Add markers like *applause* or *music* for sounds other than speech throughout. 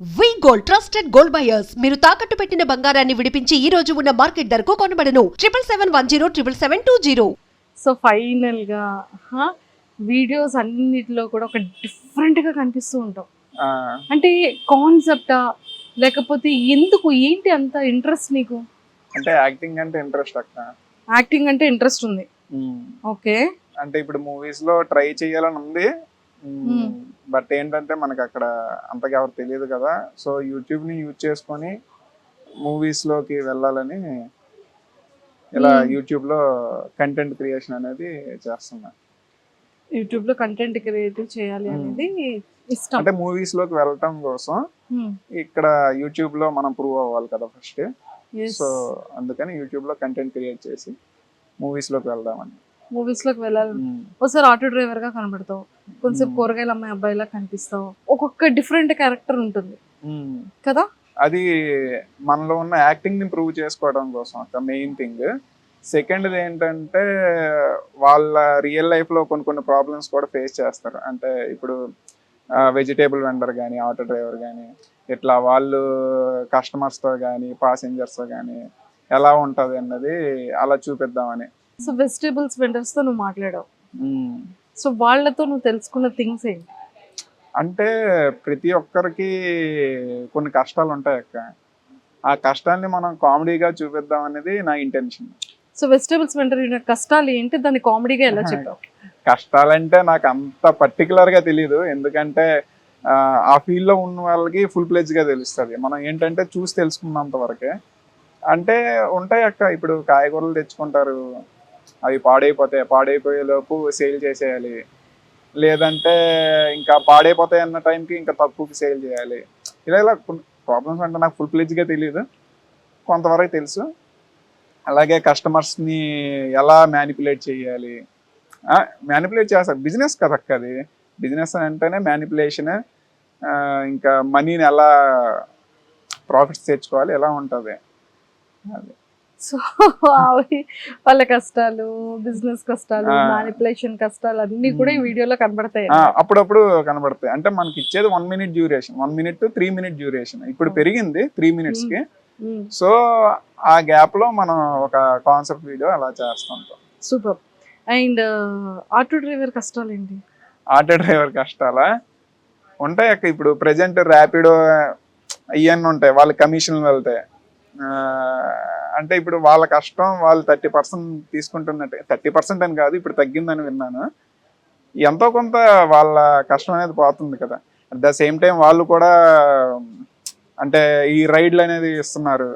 We gold trusted gold buyers మీరు తాకట్టు పెట్టిన బంగారాన్ని విడిపించి ఈ రోజు ఉన్న మార్కెట్ ధరకు కొనబడను. Triple seven one zero triple seven two zero so ఫైనల్గా వీడియోస్ అన్నిటిలో కూడా ఒక డిఫరెంట్గా కనిపిస్తూ ఉంటాం. అంటే కాన్సెప్టా లేకపోతే ఎందుకు ఏంటి అంత ఇంట్రెస్ట్ నీకు? అంటే యాక్టింగ్ అంటే ఇంట్రెస్ట్ అక్క. యాక్టింగ్ అంటే ఇంట్రెస్ట్ ఉంది. ఓకే. అంటే ఇప్పుడు మూవీస్లో ట్రై చేయాలని ఉంది. బట్ ఏంటంటే మనకి అక్కడ అంతగా ఎవరు తెలియదు కదా. సో యూట్యూబ్ని యూజ్ చేసుకొని మూవీస్లోకి వెళ్ళాలని ఇలా ఉమ్. యూట్యూబ్లో కంటెంట్ క్రియేషన్ అనేది చేస్తున్నా. యూట్యూబ్లో కంటెంట్ క్రియేటివ్ చేయాలి అనేది ఇష్టం. అంటే మూవీస్లోకి వెళ్ళటం కోసం ఇక్కడ యూట్యూబ్లో మనం ప్రూవ్ అవ్వాలి కదా ఫస్ట్ సో అందుకని యూట్యూబ్లో కంటెంట్ క్రియేట్ చేసి మూవీస్లోకి వెళ్దామని. మూవీస్లోకి వెళ్ళాలి. ఒకసారి ఆటో డ్రైవర్గా కనబడతావు. కొంచెం Hmm. కూరగాయల అమ్మాయి అబ్బాయిలా కనిపిస్తావు. ఒక్కొక్క డిఫరెంట్ క్యారెక్టర్ ఉంటుంది. కదా? అది మనలో ఉన్న యాక్టింగ్ని ప్రూవ్ చేసుకోవడం కోసం ఒక మెయిన్ థింగ్ సెకండ్ ఏంటంటే వాళ్ళ రియల్ లైఫ్లో కొన్ని కొన్ని ప్రాబ్లమ్స్ కూడా ఫేస్ చేస్తారు. అంటే ఇప్పుడు వెజిటేబుల్ వెండర్ కానీ ఆటో డ్రైవర్ కానీ ఇట్లా వాళ్ళు customers తో కానీ తో కానీ ఎలా ఉంటది అన్నది అలా చూపిద్దామని. సో వెజిటేబుల్స్ వెండర్స్తో నువ్వు మాట్లాడావు. సో వాళ్ళతో నువ్వు తెలుసుకున్న థింగ్స్ ఏంటి? అంటే ప్రతి ఒక్కరికి కొన్ని కష్టాలు ఉంటాయి అక్క. ఆ కష్టాల్ని మనం కామెడీగా చూపిద్దాం అనేది నా ఇంటెన్షన్ సో వెజిటేబుల్స్ వెండర్ ఉన్న కష్టాలు ఏంటి? దాన్ని కామెడీగా ఎలా చెప్పావు? కష్టాలంటే నాకు అంత పర్టికులర్గా తెలియదు ఎందుకంటే ఆ, ఆ ఫీల్డ్లో ఉన్న వాళ్ళకి ఫుల్ ప్లేజ్గా తెలుస్తుంది. మనం ఏంటంటే చూసి తెలుసుకున్నంత వరకే. అంటే ఉంటాయి అక్క. ఇప్పుడు కాయగూరలు తెచ్చుకుంటారు. అవి పాడైపోతాయి పాడైపోయే లోపు సేల్ చేసేయాలి. లేదంటే ఇంకా పాడైపోతాయి అన్న టైంకి ఇంకా తక్కువకి సేల్ చేయాలి. ఇలా ఇలా ప్రాబ్లమ్స్ అంటే నాకు ఫుల్ ప్లేజ్గా తెలియదు కొంతవరకు తెలుసు. అలాగే కస్టమర్స్ని ఎలా మ్యానిపులేట్ చేయాలి? మ్యానిపులేట్ చేస్తారు బిజినెస్ కదా అది. బిజినెస్ అంటేనే మ్యానిపులేషన్ ఇంకా మనీని ఎలా ప్రాఫిట్స్ తెచ్చుకోవాలి ఎలా ఉంటుంది? అది. సో అవి వాళ్ళ కష్టాలు బిజినెస్ కష్టాలు ఆ. మ్యానిపులేషన్ కష్టాలు అన్ని కూడా ఈ. వీడియోలో కనబడతాయి అప్పుడప్పుడు కనబడతాయి. అంటే మనకి ఇచ్చేది one minute duration one minute to three minute duration ఇప్పుడు. పెరిగింది త్రీ మినిట్స్కి. సో ఆ గ్యాప్లో మనం ఒక కాన్సెప్ట్ వీడియో అలా చేస్తుంటాం సూపర్. అండ్ ఆటో డ్రైవర్ కష్టాలు ఏంటి? ఆటో డ్రైవర్ కష్టాలా? ఉంటాయి అక్క. ఇప్పుడు ప్రజెంట్ ర్యాపిడో ఇవన్నీ ఉంటాయి. వాళ్ళ కమిషన్లు వెళ్తాయి. అంటే ఇప్పుడు వాళ్ళ కష్టం వాళ్ళు థర్టీ పర్సెంట్ తీసుకుంటున్నట్టు థర్టీ పర్సెంట్ అని కాదు ఇప్పుడు తగ్గిందని విన్నాను. ఎంతో కొంత వాళ్ళ కష్టం అనేది పోతుంది కదా. అట్ ద సేమ్ టైం వాళ్ళు కూడా అంటే ఈ రైడ్లు అనేది ఇస్తున్నారు.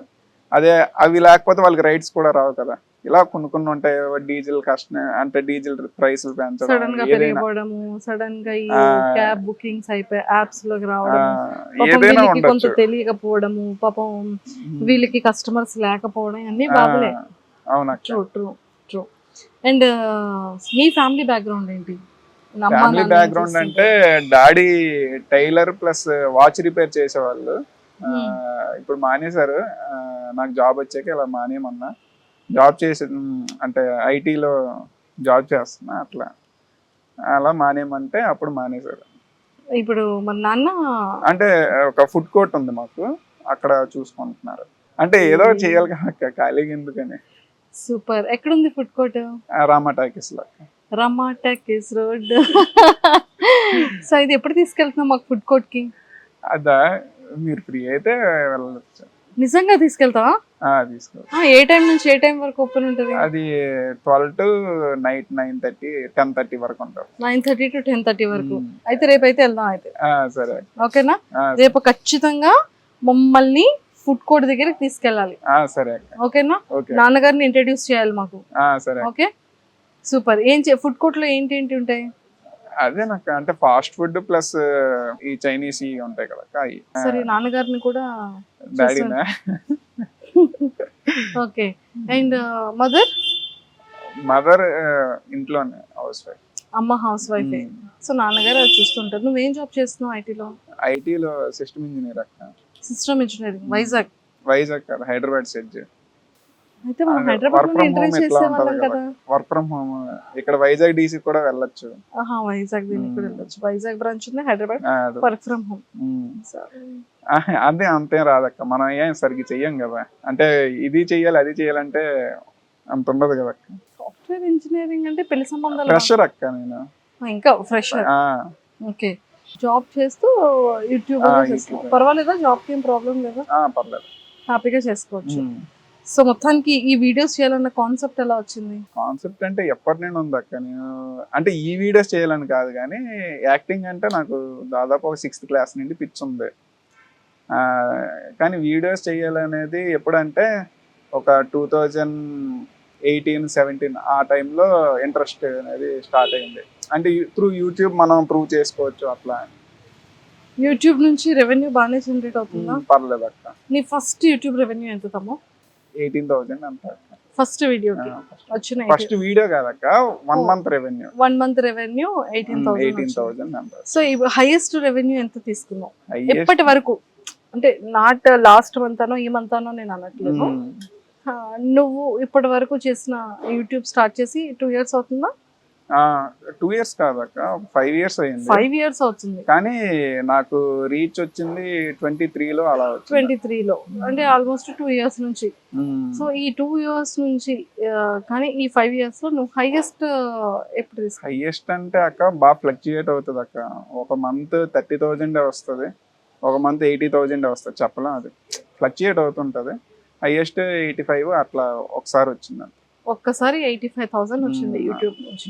అదే అవి లేకపోతే వాళ్ళకి రైడ్స్ కూడా రావు కదా. ఇలా కొన్ని కొన్ని ఉంటాయి. డీజిల్ కష్టం అంటే డీజిల్ ప్రైసులు సడన్గా పెంచడం పెరిగిపోవడము సడన్గా ఈ. క్యాబ్ బుకింగ్స్ అయిపోయి యాప్స్లోకి రావడం కొంత తెలియకపోవడము పాపం వీళ్ళకి కస్టమర్స్ లేకపోవడం అన్ని బాధలే అవునక్క ట్రూ ట్రూ ట్రూ అండ్ మీ ఫ్యామిలీ బ్యాక్గ్రౌండ్ ఏంటి? ఫ్యామిలీ బ్యాక్గ్రౌండ్ అంటే daddy tailor plus watch repair చేసేవాళ్ళు. ఇప్పుడు మానేశారు. నాకు జాబ్ వచ్చాక ఇలా మానేయమన్నా. జాబ్ చేసి అంటే ఐటీలో జాబ్ చేస్తున్నా అట్లా. అలా మానేయమంటే అప్పుడు మానేశారు? ఇప్పుడు మన నాన్న అంటే ఒక ఫుడ్ కోర్ట్ ఉంది మాకు అక్కడ చూసుకుంటున్నారు. అంటే ఏదో చేయాలి అక్క, ఖాళీగా ఎందుకని. సూపర్. ఎక్కడుంది ఫుడ్ కోర్ట్? ఆ, Rama టాకీస్లో. Rama talkies road. So ఇది ఎప్పుడు తీసుకెళ్తున్నాం మాకు ఫుడ్ కోర్ట్కి అదా మీరు ఫ్రీ అయితే వెళ్ళచ్చు. నిజంగా తీసుకెళ్తావా? ఏ టైం నుంచి ఏ టైం వరకు ఓపెన్ ఉంటుంది? అది twelve to night nine thirty ten thirty వరకు ఉంటారు nine thirty to ten thirty వరకు. అయితే రేపు అయితే వెళ్దాం అయితే. సరే. ఓకేనా? రేపు ఖచ్చితంగా మమ్మల్ని ఫుడ్ కోర్ట్ దగ్గరికి తీసుకెళ్ళాలి. సరే ఓకేనా? ఓకే. నాన్నగారిని ఇంట్రడ్యూస్ చేయాలి మాకు. సరే ఓకే? సూపర్. ఏం ఫుడ్ కోర్ట్లో ఏంటి ఏంటి ఉంటాయి? అదే నాకు అంటే ఫాస్ట్ ఫుడ్ ప్లస్ ఈ చైనీస్ ఇవి ఉంటాయి కదా అవి సరే నాన్నగారిని కూడా డాడీనా *laughs* ఓకే. And mother? మదర్ ఇంట్లోనే హౌస్ వైఫ్. అమ్మ హౌస్ వైఫ్. సో నాన్నగారు అది చూస్తుంటారు. నువ్వేం జాబ్ చేస్తున్నావు ఐటీలో? ఐటీలో సిస్టమ్ ఇంజనీర్ అక్క. System engineering Vizag. వైజాగ్ కాదు హైదరాబాద్ సెడ్జ్. అయితే మనం హైదరాబాద్ నుండి ఇంటర్వ్యూ చేసేవాళ్ళం కదా. వర్క్ ఫ్రమ్ హోమ్ ఇక్కడ వైజాగ్ డీసీ కూడా వెళ్ళొచ్చు. ఆహా వైజాగ్ దీనికి కూడా. వెళ్ళొచ్చు. వైజాగ్ బ్రాంచ్ ఉంది హైదరాబాద్. వర్క్ ఫ్రమ్ హోమ్ అదే అంతేం రాదక్క. మనం ఏం సరిగ్గా చెయ్యం కదా. అంటే ఇది చెయ్యాలి అది చెయ్యాలంటే అంత ఉండదు కదా అక్క. సాఫ్ట్వేర్ ఇంజనీరింగ్ అంటే పెళ్ళి సంబంధాలు ప్రెషర్ అక్క నేను. ఇంకా ఫ్రెష్ ఆ, ఓకే. జాబ్ చేస్తూ యూట్యూబ్. పర్వాలేదా? జాబ్కి ఏం ప్రాబ్లం లేదా? ఆ, పర్లేదు. హ్యాపీగా చేసుకోవచ్చు. సో మొత్తానికి ఈ వీడియోస్ చేయాలన్న కాన్సెప్ట్ ఎలా వచ్చింది? కాన్సెప్ట్ అంటే ఎప్పటి నుండి ఉంది అక్క నేను? అంటే ఈ వీడియోస్ చేయాలని కాదు కానీ యాక్టింగ్ అంటే నాకు దాదాపు ఒక సిక్స్త్ క్లాస్ నుండి పిచ్ ఉంది. కానీ వీడియోస్ చేయాలనేది ఎప్పుడంటే ఒక టూ థౌజండ్ ఎయిటీన్ సెవెంటీన్ ఆ టైంలో ఇంట్రెస్ట్ అనేది స్టార్ట్ అయింది. అంటే త్రూ యూట్యూబ్ మనం ప్రూవ్ చేసుకోవచ్చు అట్లా. యూట్యూబ్ నుంచి రెవెన్యూ బాగానే జనరేట్ అవుతుందా? పర్లేదు అక్క. నీ ఫస్ట్ యూట్యూబ్ రెవెన్యూ ఎంత తమ్మో ఎయిటీన్ థౌజండ్ అంత ఫస్ట్ వీడియోకి వచ్చిన ఫస్ట్ వీడియో కాదక్క one month revenue one month revenue eighteen eighteen thousand so highest revenue ఎంత Highest- ఎప్పటి వరకు? అంటే నాట్ లాస్ట్ మంత్ అనో ఈ మంత్ అనో నేను అనట్లేదు. ఆ, నువ్వు ఇప్పటి వరకు చేసిన యూట్యూబ్ స్టార్ట్ చేసి టూ ఇయర్స్ అవుతుందా? టూ ఇయర్స్ కాదక్క. ఫైవ్ ఇయర్స్ అయింది. ఫైవ్ ఇయర్స్ అవుతుంది. కానీ నాకు రీచ్ వచ్చింది ట్వంటీ త్రీలో అలా ట్వంటీ త్రీలో అంటే ఆల్మోస్ట్ టూ ఇయర్స్ నుంచి. సో ఈ టూ ఇయర్స్ నుంచి కానీ ఈ ఫైవ్ ఇయర్స్లో నువ్వు హైయెస్ట్ ఎప్పుడు హైయెస్ట్ అంటే అక్క బాగా ఫ్లక్చుయేట్ అవుతుంది అక్క. ఒక మంత్ థర్టీ థౌజండ్ వస్తుంది. ఒక మంత్ ఎయిటీ థౌజండ్ వస్తుంది. చెప్పలేం అది. ఫ్లక్చుయేట్ అవుతుంటది. హైయెస్ట్ ఎయిటీ ఫైవ్ అట్లా ఒకసారి వచ్చింది ఒక్కసారి ఎయిటీ ఫైవ్ థౌసండ్ వచ్చింది. యూట్యూబ్ నుంచి.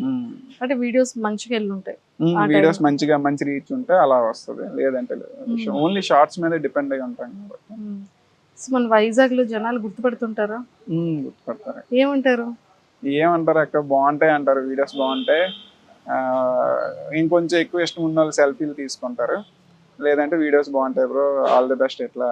అంటే వీడియోస్ మంచిగా ఉంటాయి వీడియోస్. మంచిగా మంచి రీచ్ ఉంటే అలా వస్తుంది. లేదంటే. ఓన్లీ షార్ట్స్ మీద డిపెండ్ అయి ఉంటాం కాబట్టి. సో మన వైజాగ్లో జనాలు గుర్తుపడుతుంటారా? గుర్తుపడతారు. ఏమంటారు? ఏమంటారు అక్క? బాగుంటాయి అంటారు. వీడియోస్ బాగుంటాయి. ఇంకొంచెం ఎక్కువ ఇష్టం ఉన్న వాళ్ళు సెల్ఫీలు తీసుకుంటారు. లేదంటే వీడియోస్ బాగుంటాయి బ్రో. All the best. ఇట్లా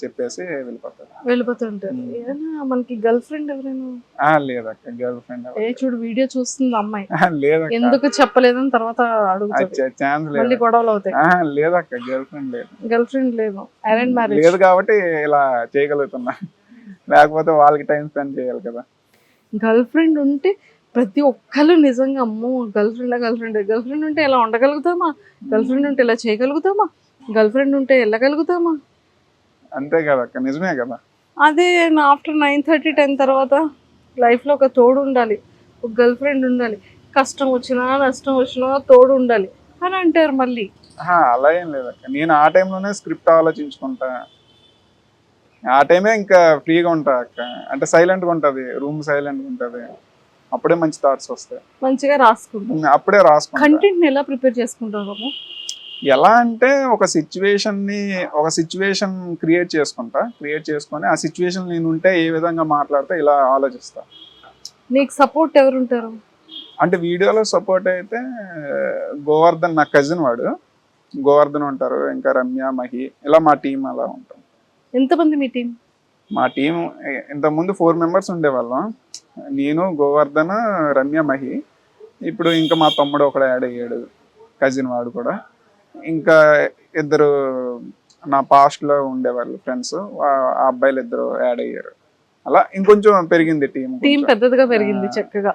చెప్పేసి వెళ్ళిపోతారు వెళ్ళిపోతుంటారు. ఏదైనా మనకి గర్ల్ ఫ్రెండ్ ఎవరైనా లేదక్క గర్ల్ ఫ్రెండ్ ఏ చూడు వీడియో చూస్తుంది అమ్మాయి లేదక్క ఎందుకు చెప్పలేదని తర్వాత అడుగుతుంది ఛాన్స్ మళ్ళీ గొడవలు అవుతాయి లేదక్క గర్ల్ ఫ్రెండ్ లేదు గర్ల్ ఫ్రెండ్ లేదు అరేంజ్ మ్యారేజ్ లేదు కాబట్టి ఇలా చేయగలుగుతున్నా లేకపోతే వాళ్ళకి టైం స్పెండ్ చేయాలి కదా గర్ల్ ఫ్రెండ్ ఉంటే ప్రతి ఒక్కరు నిజంగా అమ్మో girlfriend girlfriend girlfriend ఉంటే ఎలా ఉండగలుగుతామా గర్ల్ ఫ్రెండ్ ఉంటే ఇలా చేయగలుగుతామా గర్ల్ ఫ్రెండ్ ఉంటే వెళ్ళగలుగుతామా అంతే కదక్క నిజమే కదా? అదే ఆఫ్టర్ నైన్ థర్టీ టెన్ తర్వాత లైఫ్లో ఒక తోడు ఉండాలి ఒక గర్ల్ ఫ్రెండ్ ఉండాలి కష్టం వచ్చినా నష్టం వచ్చినా తోడు ఉండాలి అని అంటారు మళ్ళీ. అలా ఏం లేదక్క నేను ఆ టైంలోనే స్క్రిప్ట్ ఆలోచించుకుంటా. ఆ టైమే ఇంకా ఫ్రీగా ఉంటా అక్క. అంటే సైలెంట్గా ఉంటుంది రూమ్ సైలెంట్గా ఉంటుంది. అప్పుడే మంచి థాట్స్ వస్తాయి. మంచిగా రాసుకుంటాం. అప్పుడే రాసుకుంటా. కంటెంట్ని ఎలా ప్రిపేర్ చేసుకుంటాము ఎలా అంటే ఒక సిచ్యువేషన్ని ఒక సిచ్యువేషన్ క్రియేట్ చేసుకుంటా క్రియేట్ చేసుకొని ఆ సిచ్యువేషన్ నేను ఉంటే ఏ విధంగా మాట్లాడితే ఇలా ఆలోచిస్తా. నీకు సపోర్ట్ ఎవరు ఉంటారు అంటే వీడియోలో సపోర్ట్ అయితే గోవర్ధన్ నా కజిన్ వాడు. గోవర్ధన్ ఉంటారు ఇంకా రమ్య మహి ఇలా మా టీం అలా ఉంటాం. ఎంతమంది మీ టీం మా టీం ఇంతకుముందు ఫోర్ మెంబర్స్ ఉండేవాళ్ళం. నేను గోవర్ధన్ రమ్య మహి. ఇప్పుడు ఇంకా మా తమ్ముడు ఒకడు యాడ్ అయ్యాడు కజిన్ వాడు కూడా. ఇంకా ఇద్దరు నా past లో ఉండేవాళ్ళు ఫ్రెండ్స్ ఆ అబ్బాయిలు ఇద్దరు యాడ్ అయ్యారు. అలా ఇంకొంచెం పెరిగింది టీం టీం పెద్దదిగా పెరిగింది. చక్కగా.